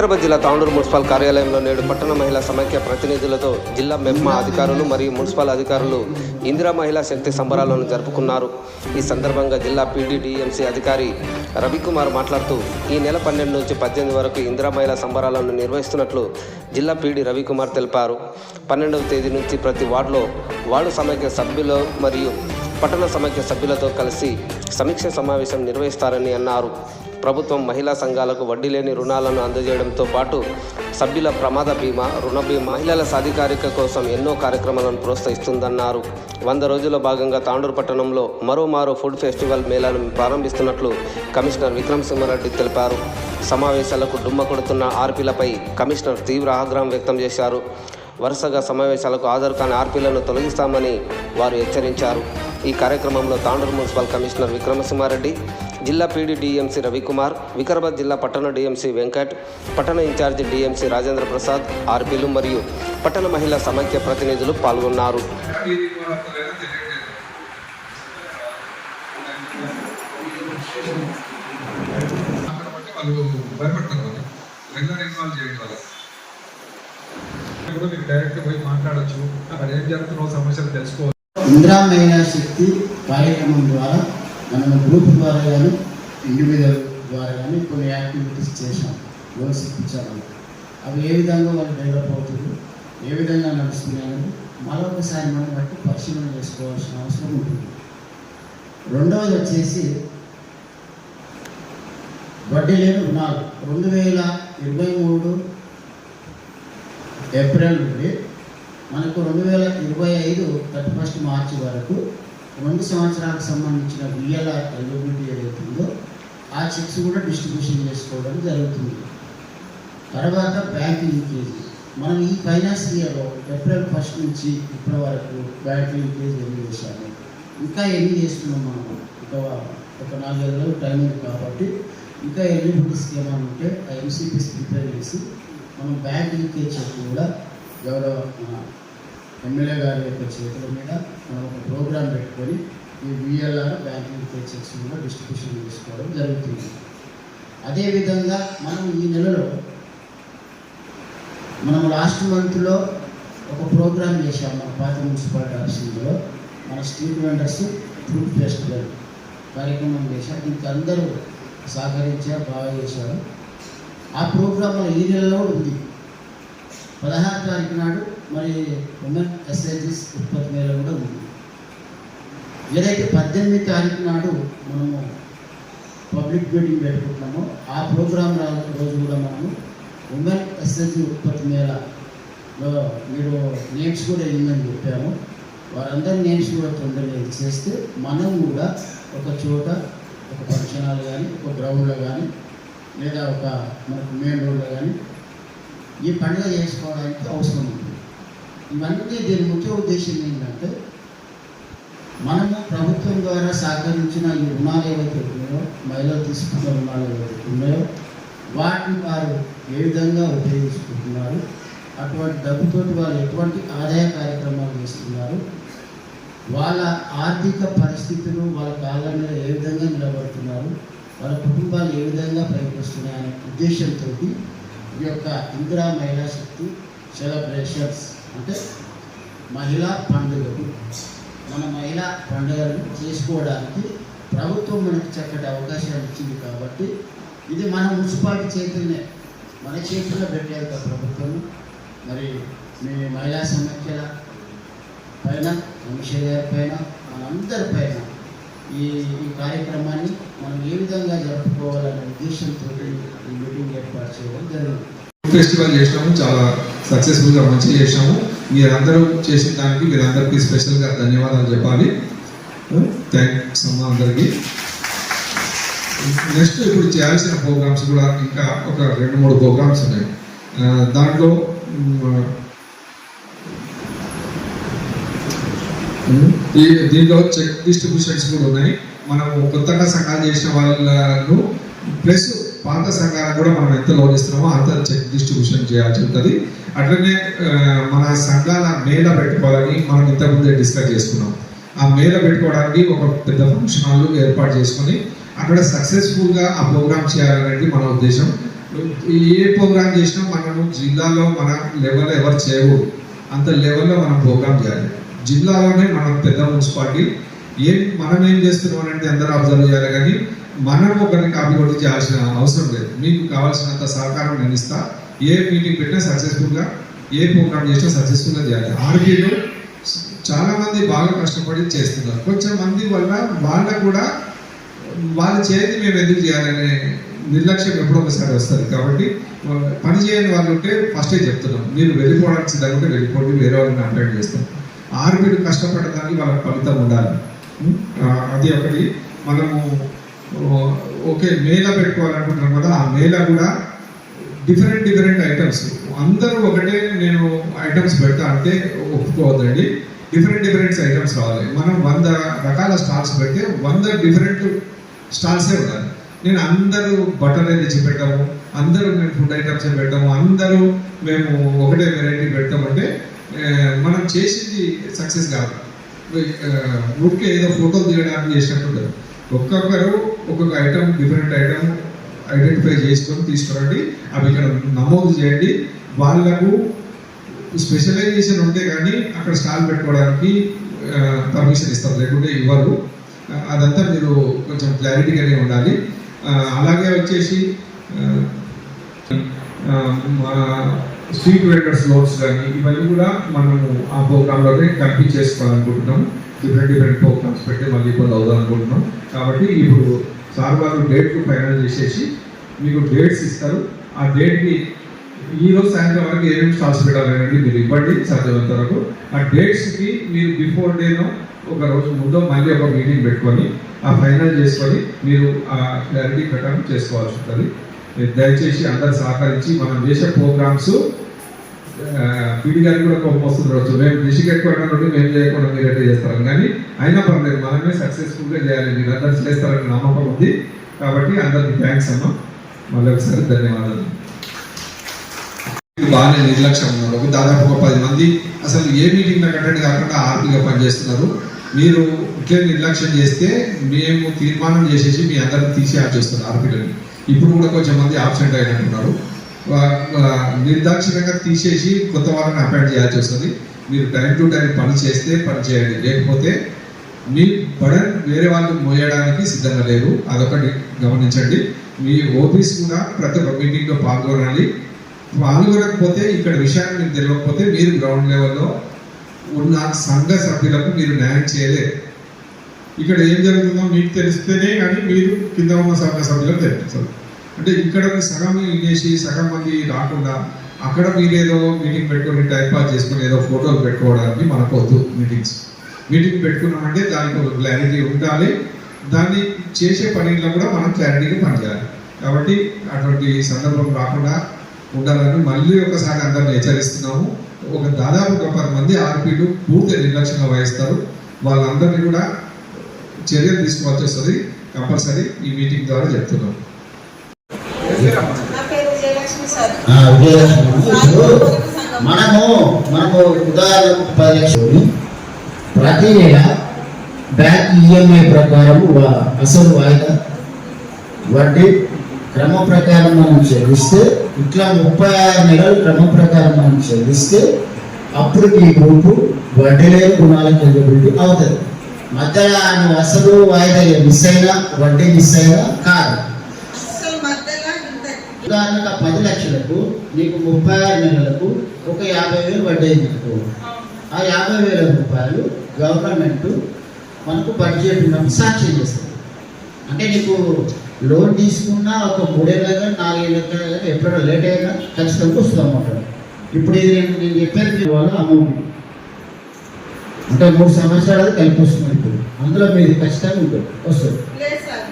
వికారాబాద్ జిల్లా తాండూరు మున్సిపల్ కార్యాలయంలో నేడు పట్టణ మహిళా సమైక్య ప్రతినిధులతో జిల్లా మెప్మా అధికారులు మరియు మున్సిపల్ అధికారులు ఇందిరా మహిళా శక్తి సంబరాలను జరుపుకున్నారు. ఈ సందర్భంగా జిల్లా పీడీడీఎంసీ అధికారి రవికుమార్ మాట్లాడుతూ ఈ నెల పన్నెండు నుంచి పద్దెనిమిది వరకు ఇందిరా మహిళా సంబరాలను నిర్వహిస్తున్నట్లు జిల్లా పీడీ రవికుమార్ తెలిపారు. పన్నెండవ తేదీ నుంచి ప్రతి వార్డులో వార్డు సమైక్య సభ్యులు మరియు పట్టణ సమైక్య సభ్యులతో కలిసి సమీక్ష సమావేశం నిర్వహిస్తారని అన్నారు. ప్రభుత్వం మహిళా సంఘాలకు వడ్డీ లేని రుణాలను అందజేయడంతో పాటు సభ్యుల ప్రమాద బీమా రుణ బీమా మహిళల సాధికారిక కోసం ఎన్నో కార్యక్రమాలను ప్రోత్సహిస్తుందన్నారు. వంద రోజుల భాగంగా తాండూరు పట్టణంలో మరో మారో ఫుడ్ ఫెస్టివల్ మేళాను ప్రారంభిస్తున్నట్లు కమిషనర్ విక్రమ్ సింహారెడ్డి తెలిపారు. సమావేశాలకు డుమ్మ కొడుతున్న ఆర్పీలపై కమిషనర్ తీవ్ర ఆగ్రహం వ్యక్తం చేశారు. వరుసగా సమావేశాలకు హాజరు కాని ఆర్పీలను తొలగిస్తామని వారు హెచ్చరించారు. ఈ కార్యక్రమంలో తాండూరు మున్సిపల్ కమిషనర్ విక్రమసింహారెడ్డి జిల్లా పీడీ డిఎంసీ రవికుమార్ వికారాబాద్ జిల్లా పట్టణ డిఎంసీ వెంకట్ పట్టణ ఇన్ఛార్జి డిఎంసీ రాజేంద్ర ప్రసాద్ ఆర్పీలు మరియు పట్టణ మహిళా సమైక్య ప్రతినిధులు పాల్గొన్నారు. ఇది ఇందిరా మహిళా శక్తి కార్యక్రమం ద్వారా మనం గ్రూప్ ద్వారా కానీ ఇండివిజువల్ ద్వారా కానీ కొన్ని యాక్టివిటీస్ చేసాం లోన్స్ ఇప్పించామని అవి ఏ విధంగా వాళ్ళు డెవలప్ అవుతుంది ఏ విధంగా నడుస్తున్నాయని మరొకసారి మనం బట్టి పరిశీలన చేసుకోవాల్సిన అవసరం ఉంటుంది. రెండవది వచ్చేసి వడ్డీ లేని రుణాలు. రెండు వేల ఇరవై మూడు ఏప్రిల్ నుండి మనకు రెండు వేల ఇరవై ఐదు థర్టీ ఫస్ట్ మార్చి వరకు రెండు సంవత్సరాలకు సంబంధించిన రియల్ ఎలిజిబిలిటీ ఏదైతుందో ఆ చెక్స్ కూడా డిస్ట్రిబ్యూషన్ చేసుకోవడం జరుగుతుంది. తర్వాత బ్యాంకింగ్ లీకేజ్. మనం ఈ ఫైనాన్స్ ఇయర్లో ఏప్రిల్ ఫస్ట్ నుంచి ఇప్పటి వరకు బ్యాంక్ లీకేజ్ ఎన్ని చేశాము? ఇంకా ఎన్ని చేస్తున్నాం మనం? ఇంకా ఒక నాలుగైదు రోజులు టైం ఉంది కాబట్టి ఇంకా ఎలిజిబిలిటీ స్కీమ్ అని ఉంటే ఆ ఎంసీపీస్ ప్రిపేర్ చేసి మనం బ్యాంక్ లీకేజ్ చెక్ కూడా గౌరవ ఎమ్మెల్యే గారి యొక్క చేతుల మీద మనం ఒక ప్రోగ్రాం పెట్టుకొని ఈ విఎల్ఆర్ బ్యాంకింగ్ లీకేజ్ చెక్స్ కూడా డిస్ట్రిబ్యూషన్ చేసుకోవడం జరుగుతుంది. అదేవిధంగా మనం ఈ నెలలో మనం లాస్ట్ మంత్లో ఒక ప్రోగ్రామ్ చేశాం మన పాత మున్సిపాలిటీ ఆఫీసులో. మన స్ట్రీట్ వెండర్స్ ఫ్రూట్ ఫెస్టివల్ కార్యక్రమం చేశాం దీనికి అందరూ సహకరించారు బాగా చేశారు. ఆ ప్రోగ్రామ్ మన ఈ నెలలో ఉంది. పదహారు తారీఖు నాడు మరి ఉమెన్ ఎస్ఐజిస్ ఉత్పత్తి మేళ కూడా ఉంది. ఏదైతే పద్దెనిమిది తారీఖు నాడు మనము పబ్లిక్ మీటింగ్ పెట్టుకుంటున్నామో ఆ ప్రోగ్రామ్ రోజు కూడా మనము ఉమెన్ ఎస్ఎస్జి ఉత్పత్తి మేళలో మీరు నేమ్స్ కూడా ఇవ్వమని చెప్పాము. వారందరి నేమ్స్ కూడా తొందరగా ఇచ్చేస్తే మనం కూడా ఒక చోట ఒక ఫంక్షన్ హాల్ కానీ ఒక గ్రౌండ్లో కానీ లేదా ఒక మనకు మెయిన్ రోడ్లో కానీ ఈ పండుగ చేసుకోవడానికి అవసరం ఉంది. ఇవన్నీ దీని ముఖ్య ఉద్దేశం ఏంటంటే మనము ప్రభుత్వం ద్వారా సహకరించిన ఈ రుణాలు ఏవైతే ఉన్నాయో మహిళలు తీసుకున్న రుణాలు ఏవైతే ఉన్నాయో వాటిని వారు ఏ విధంగా ఉపయోగించుకుంటున్నారు అటువంటి డబ్బుతోటి వాళ్ళు ఎటువంటి ఆదాయ కార్యక్రమాలు చేస్తున్నారు వాళ్ళ ఆర్థిక పరిస్థితులు వాళ్ళ కాళ్ళ మీద ఏ విధంగా నిలబడుతున్నారు వాళ్ళ కుటుంబాలు ఏ విధంగా ప్రయత్నిస్తున్నాయి అనే ఉద్దేశంతో ఈ యొక్క ఇందిరా మహిళా శక్తి సెలబ్రేషన్స్ అంటే మహిళా పండుగలు. మన మహిళా పండుగలను చేసుకోవడానికి ప్రభుత్వం మనకి చక్కటి అవకాశాలు ఇచ్చింది కాబట్టి ఇది మన మున్సిపాలిటీ చేతులనే మన చేతుల్లో పెట్టేది కదా ప్రభుత్వం. మరి మీ మహిళా సమైక్యల పైన కమిషనర్ గారి పైన మనందరి పైన ఈ ఈ కార్యక్రమాన్ని మనం ఏ విధంగా జరుపుకోవాలనే ఉద్దేశంతో ఈ మీటింగ్ ఏర్పాటు చేయడం జరిగింది. ఫెస్టివల్ చేసినాము చాలా సక్సెస్ఫుల్గా మంచిగా చేసినాము మీరందరూ చేసిన దానికి మీరందరికీ స్పెషల్గా ధన్యవాదాలు చెప్పాలి. థ్యాంక్స్ అమ్మా అందరికీ. నెక్స్ట్ ఇప్పుడు చేయాల్సిన ప్రోగ్రామ్స్ కూడా ఇంకా ఒక రెండు మూడు ప్రోగ్రామ్స్ ఉన్నాయి. దాంట్లో ఈ దీంట్లో చెక్ డిస్ట్రిబ్యూషన్స్ కూడా ఉన్నాయి. మనం కొత్తగా సంఘాలు చేసిన వాళ్ళను ప్లస్ పాత సంఘాలకు కూడా మనం ఎంత లోన్ ఇస్తున్నామో అంత చెక్ డిస్ట్రిబ్యూషన్ చేయాల్సి ఉంటుంది. అట్లనే మన సంఘాల మేళ పెట్టుకోవాలని మనం ఇంతకుముందే డిస్కస్ చేసుకున్నాం. ఆ మేళ పెట్టుకోవడానికి ఒక పెద్ద ఫంక్షన్ హాల్ ఏర్పాటు చేసుకొని అక్కడ సక్సెస్ఫుల్గా ఆ ప్రోగ్రామ్ చేయాలనేది మన ఉద్దేశం. ఏ ప్రోగ్రామ్ చేసినా మనము జిల్లాలో మన లెవెల్ ఎవరు చేయకూడదు. అంత లెవెల్లో మనం ప్రోగ్రామ్ చేయాలి. జిల్లాలోనే మనం పెద్ద మున్సిపాలిటీ. ఏం మనం ఏం చేస్తున్నాం అనేది అందరూ అబ్జర్వ్ చేయాలి కానీ మనం ఒకరిని కాపీ కొట్టి చేయాల్సిన అవసరం లేదు. మీకు కావాల్సినంత సహకారం నేను ఇస్తా. ఏ మీటింగ్ పెట్టినా సక్సెస్ఫుల్గా ఏ ప్రోగ్రామ్ చేసినా సక్సెస్ఫుల్గా చేయాలి. ఆర్పీలు చాలా మంది బాగా కష్టపడి చేస్తున్నారు. కొంచెం మంది వల్ల వాళ్ళకు కూడా వాళ్ళ చేతి మేము ఎందుకు చేయాలనే నిర్లక్ష్యం ఎప్పుడో ఒకసారి వస్తుంది. కాబట్టి పని చేయని వాళ్ళు ఉంటే ఫస్టే చెప్తున్నాం. మీరు వెళ్ళిపోవడానికి సిద్ధంగా వెళ్ళిపోండి. వేరే వాళ్ళని అటెండ్ చేస్తాం. ఆర్బీడు కష్టపడడానికి వాళ్ళకి ఫలితం ఉండాలి. అది ఒకటి. మనము ఒకే ఓకే మేళ పెట్టుకోవాలనుకుంటున్నాం కదా ఆ మేళ కూడా డిఫరెంట్ డిఫరెంట్ ఐటమ్స్ అందరూ ఒకటే నేను ఐటమ్స్ పెడతా అంటే ఒప్పుకోవద్దండి. డిఫరెంట్ డిఫరెంట్ ఐటమ్స్ కావాలి మనం వంద రకాల స్టాల్స్ పెడితే వంద డిఫరెంట్ స్టాల్సే ఉండాలి. నేను అందరూ బటర్ తెచ్చి పెట్టాము అందరూ మేము ఫుడ్ ఐటమ్స్ పెట్టాము అందరూ మేము ఒకటే వెరైటీ పెడతామంటే మనం చేసింది సక్సెస్ కాదు. ఊరికే ఏదో ఫోటో తీయడానికి చేసినట్టు ఉండదు. ఒక్కొక్కరు ఒక్కొక్క ఐటమ్ డిఫరెంట్ ఐటమ్ ఐడెంటిఫై చేసుకొని తీసుకురండి. అవి ఇక్కడ నమోదు చేయండి. వాళ్ళకు స్పెషలైజేషన్ ఉంటే కానీ అక్కడ స్టాల్ పెట్టుకోవడానికి పర్మిషన్ ఇస్తారు. లేకుంటే ఇవ్వరు. అదంతా మీరు కొంచెం క్లారిటీగానే ఉండాలి. అలాగే వచ్చేసి మా స్ట్రీట్ వెండర్స్ లోన్స్ కానీ ఇవన్నీ కూడా మనము ఆ ప్రోగ్రాంలోనే కంప్లీట్ చేసుకోవాలనుకుంటున్నాం డిఫరెంట్ డిఫరెంట్ ప్రోగ్రామ్స్ పెట్టి మళ్ళీ ఇబ్బంది అవుదాం అనుకుంటున్నాం. కాబట్టి ఇప్పుడు సార్ వారు డేట్ ఫైనల్ చేసేసి మీకు డేట్స్ ఇస్తారు. ఆ డేట్కి ఈ రోజు సాయంత్రం వరకు ఏమేమి స్టాల్స్ పెట్టాలనేది మీరు ఇవ్వండి సాధ్యమైనంత వరకు ఆ డేట్స్కి మీరు బిఫోర్ డేనో ఒక రోజు ముందు మళ్ళీ ఒక మీటింగ్ పెట్టుకొని ఆ ఫైనల్ చేసుకొని మీరు ఆ క్లారిటీ ప్రకారం చేసుకోవాల్సి ఉంటుంది. మీరు దయచేసి అందరు సహకరించి మనం చేసే ప్రోగ్రామ్స్ పీడి గారికి కూడా కోపం వస్తుంది రోజు. మేము దిశ కట్టుకోవడం మేము చేయకుండా మీరు ఎట్లా చేస్తాం కానీ అయినా పర్లేదు మనమే సక్సెస్ఫుల్గా చేయాలి. మీరు అందరూ చేస్తారని నమ్మకం ఉంది. కాబట్టి అందరికి థ్యాంక్స్ అమ్మ. మళ్ళీ ఒకసారి ధన్యవాదాలు. బాగానే నిర్లక్ష్యం ఉన్నారు. దాదాపు ఒక పది మంది అసలు ఏ మీటింగ్ అటెండ్ కాకుండా ఆర్పీగా పనిచేస్తున్నారు. మీరు ఇట్లే నిర్లక్ష్యం చేస్తే మేము తీర్మానం చేసేసి మీ అందరిని తీసి ఆఫ్ చేస్తున్నారు ఆర్పీలని. ఇప్పుడు కూడా కొంచెం మంది ఆబ్సెంట్ అయినట్టున్నారు. నిర్దాక్షిణ్యంగా తీసేసి కొత్త వాళ్ళని అపాయింట్ చేయాల్సి వస్తుంది. మీరు టైం టు టైం పని చేస్తే పని చేయండి. లేకపోతే మీ బడన్ వేరే వాళ్ళు మోయడానికి సిద్ధంగా లేరు. అదొకటి గమనించండి. మీ ఓపీస్ కూడా ప్రతి ఒక్క మీటింగ్లో పాల్గొనాలి పాల్గొనకపోతే ఇక్కడ విషయాన్ని మీకు తెలియకపోతే మీరు గ్రౌండ్ లెవెల్లో ఉన్న సంఘ సభ్యులకు మీరు న్యాయం చేయలేరు ఇక్కడ ఏం జరుగుతుందో మీకు తెలిస్తేనే కానీ మీరు కింద ఉన్న సంఘ సభ్యులకు తెలుస్తుంది అంటే ఇక్కడ సగం చేసి సగం మంది రాకుండా అక్కడ మీరేదో మీటింగ్ పెట్టుకొని టైం పాస్ చేసుకొని ఏదో ఫోటోలు పెట్టుకోవడానికి మనకు వద్దు మీటింగ్స్ మీటింగ్ పెట్టుకున్నామంటే దానికి ఒక క్లారిటీ ఉండాలి. దాన్ని చేసే పనిలో కూడా మనం క్లారిటీగా పనిచేయాలి. కాబట్టి అటువంటి సందర్భం రాకుండా ఉండాలని మళ్ళీ ఒకసారి అందరిని హెచ్చరిస్తున్నాము. ఒక దాదాపు ఒక పది మంది ఆర్పీలు పూర్తి నిర్లక్ష్యంగా వహిస్తారు. వాళ్ళందరినీ కూడా చర్యలు తీసుకోవాల్సి వస్తుంది కంపల్సరీ ఈ మీటింగ్ ద్వారా చెప్తున్నాం నా పేరు విజయలక్ష్మి సార్ ఆ, విజయలక్ష్మి ఇప్పుడు మనము మనము ఉదాహరణకు పది లక్షలు. ప్రతి నెల బ్యాంక్ ఈఎంఐ ప్రకారం అసలు వాయిదా. వడ్డీ క్రమ ప్రకారం మనం చెల్లిస్తే ఇట్లా ముప్పై ఆరు నెలలు క్రమ ప్రకారం మనం చెల్లిస్తే అప్పుడు ఈ గ్రూపు వడ్డీ లేని గుణాలకు ఎలిజిబిలిటీ అవుతుంది. మధ్యలో అసలు వాయిదా మిస్ అయినా వడ్డీ మిస్ అయినా కాదు. ఉదాహరణకు పది లక్షలకు నీకు ముప్పై ఆరు నెలలకు ఒక యాభై వేలు వడ్డీ అయిందనుకో ఆ యాభై వేల రూపాయలు గవర్నమెంట్ మనకు బడ్జెట్ సాక్ష్యం చేస్తుంది. అంటే నీకు లోన్ తీసుకున్నా ఒక మూడేళ్ళగా నాలుగేళ్ళగా ఎప్పుడైనా లేట్ అయినా ఖచ్చితంగా వస్తుంది అన్నమాట ఇప్పుడు ఇది నేను నేను చెప్పేది వాళ్ళ అమౌంట్. అంటే మూడు సంవత్సరాలు కలిపి వస్తుంది ఇప్పుడు. అందులో మీది ఖచ్చితంగా ఉంటుంది. వస్తుంది లేదు సార్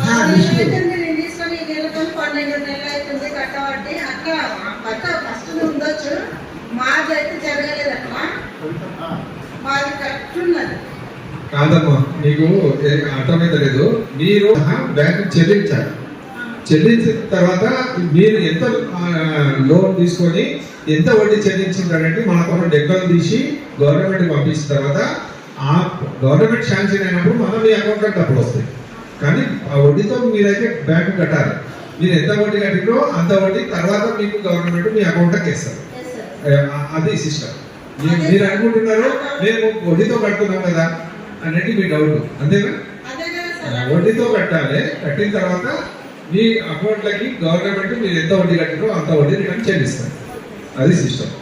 ఆ, పది లిస్టు. నెలలు అవుతుంది నేను తీసుకొని ఈ నెలతో పన్నెండు నెలలు అవుతుంది కట్టబట్టి అట్లా పట్ట ఫస్ట్ ఉండొచ్చు మాది అయితే జరగలేదు అట్లా మాది కరెక్ట్ ఉన్నది కాదమ్మా మీకు ఏ- అర్థమైతే లేదు. మీరు బ్యాంకు చెల్లించాలి. చెల్లించిన తర్వాత మీరు ఎంత లోన్ తీసుకొని ఎంత వడ్డీ చెల్లించింటారంటే మన కొన్న డెక్కలు తీసి గవర్నమెంట్ పంపించిన తర్వాత ఆ గవర్నమెంట్ శాంక్షన్ అయినప్పుడు మనం మీ అకౌంట్లో డబ్బులు వస్తాయి. కానీ ఆ వడ్డీతో మీరైతే బ్యాంకు కట్టాలి. మీరు ఎంత వడ్డీ కట్టినో అంత వడ్డీ తర్వాత మీకు గవర్నమెంట్ మీ అకౌంట్కి వేస్తారు అది సిస్టమ్. మీరు అనుకుంటున్నారు మేము వడ్డీతో కడుతున్నాం కదా అనేది మీ డౌట్ అంతేనా? వడ్డీతో కట్టాలి. కట్టిన తర్వాత మీ అకౌంట్లకి గవర్నమెంట్ మీరు ఎంత వడ్డీ కట్టినో అంత వడ్డీ రిటర్న్ చెల్లిస్తారు. అది సిస్టమ్.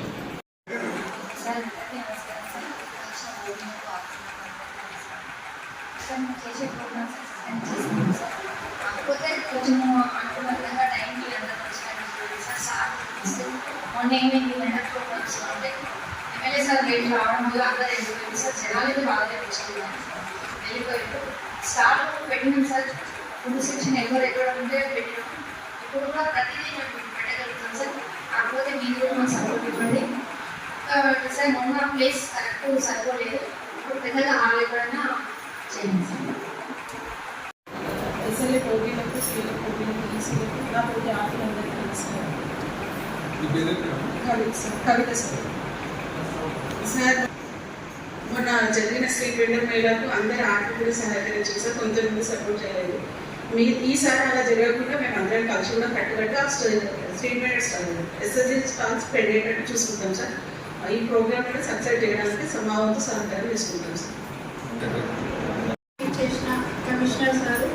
మొన్న ఏమైంది ఎమ్మెల్యే సార్ లేట్ రావడం వల్ల అందరూ వెళ్ళిపోయింది సార్ జనాలు అయితే బాగా తెప్పించుకున్నాను వెళ్ళిపోయారు. స్టార్ట్ పెట్టినాం సార్. ఫుడ్ సెక్షన్ ఎవరు ఎక్కడ ఉంటే పెట్టినాం ఇప్పుడు కూడా ప్రతిదీ మేము పెట్టగలుగుతాం సార్. కాకపోతే మీరు కూడా మాకు సపోర్ట్ ఇవ్వండి. సార్ మొన్న ప్లేస్ కరెక్ట్ సరిపోలేదు. ఇప్పుడు పెద్దగా హాల్ ఎక్కడైనా చేయండి సార్. ఎస్ఎల్ఏ పోటీలకు స్త్రీల పోటీలకు ఈసీలకు ఇలా పోటీ ఆటలందరికీ కవిత సార్. సార్ మొన్న జరిగిన స్త్రీ ఫ్రీడమ్ మేళకు అందరు ఆటలు సహకరించారు సార్ కొంచెం సపోర్ట్ చేయలేదు. మీ ఈసారి అలా జరగకుండా మేము అందరం కలిసి కూడా కట్టుబట్టి ఆ స్త్రీ స్టాల్ ఎస్ఎస్జీ స్టాల్స్ పెట్టేటట్టు చూసుకుంటాం సార్. ఈ ప్రోగ్రామ్ కూడా సక్సెస్ చేయడానికి సమావంతో సహకారం తీసుకుంటాం సార్. చేసిన commissioner sir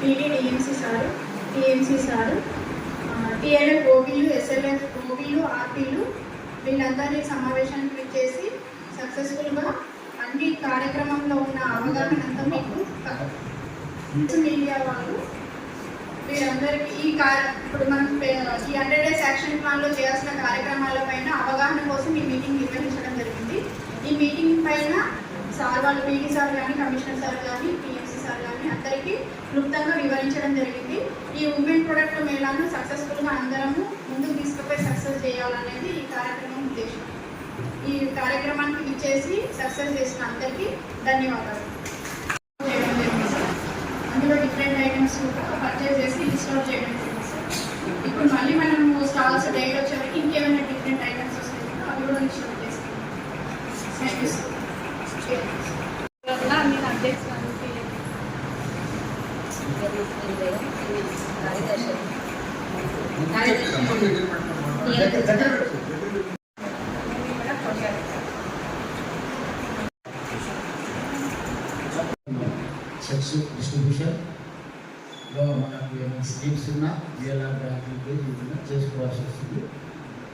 TDDMC sir TMC sir TLF ఓబీలు SLF ఓబీలు ఆర్పీలు వీళ్ళందరినీ సమావేశానికి పిలిచేసి సక్సెస్ఫుల్గా అన్ని కార్యక్రమంలో ఉన్న అవగాహన అంతా మీకు మీడియా వాళ్ళు వీరందరికీ ఈ కార్య ఇప్పుడు మనం పే- ఈ హండ్రెడ్ డేస్ యాక్షన్ ప్లాన్లో చేయాల్సిన కార్యక్రమాల పైన అవగాహన కోసం ఈ మీటింగ్ నిర్వహించడం జరిగింది. ఈ మీటింగ్ పైన సార్ వాళ్ళు పీడీ సార్ కానీ కమిషనర్ సార్ కానీ పిఎంసీ సార్ కానీ అందరికీ క్లుప్తంగా వివరించడం జరిగింది. ఈ ఉమెన్ ప్రొడక్ట్ మేళాను సక్సెస్ఫుల్గా అందరము పై సక్సెస్ చేయాలనేది ఈ కార్యక్రమం ఉద్దేశం. ఈ కార్యక్రమానికి ఇచ్చేసి సక్సెస్ చేసిన అందరికీ ధన్యవాదాలు. చేయడం జరిగింది సార్. అందులో డిఫరెంట్ ఐటమ్స్ పర్చేస్ చేసి ఇన్స్టాల్ చేయడం జరిగింది సార్. ఇప్పుడు మళ్ళీ మనం స్టాల్స్ డైట్ వచ్చేసరికి ఇంకేమైనా డిఫరెంట్ ఐటమ్స్ వస్తాయి అవి కూడా ఇన్స్టాల్ చేస్తాం. థ్యాంక్ యూ సార్ మీరు అప్డేట్స్ చెక్స్ మనకు ఏమైనా స్కీమ్స్ ఉన్నా విఎల్ఆర్ బ్యాంకులకి ఉన్నా చేసుకోవాల్సి వస్తుంది.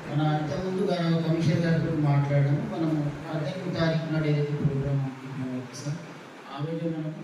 మన అంతకుముందు గారు కమిషనర్ గారితో మాట్లాడాము. మనము పద్దెనిమిది తారీఖు నాడు ఏదైతే ప్రోగ్రామ్ సార్ ఆ రోజు మనకు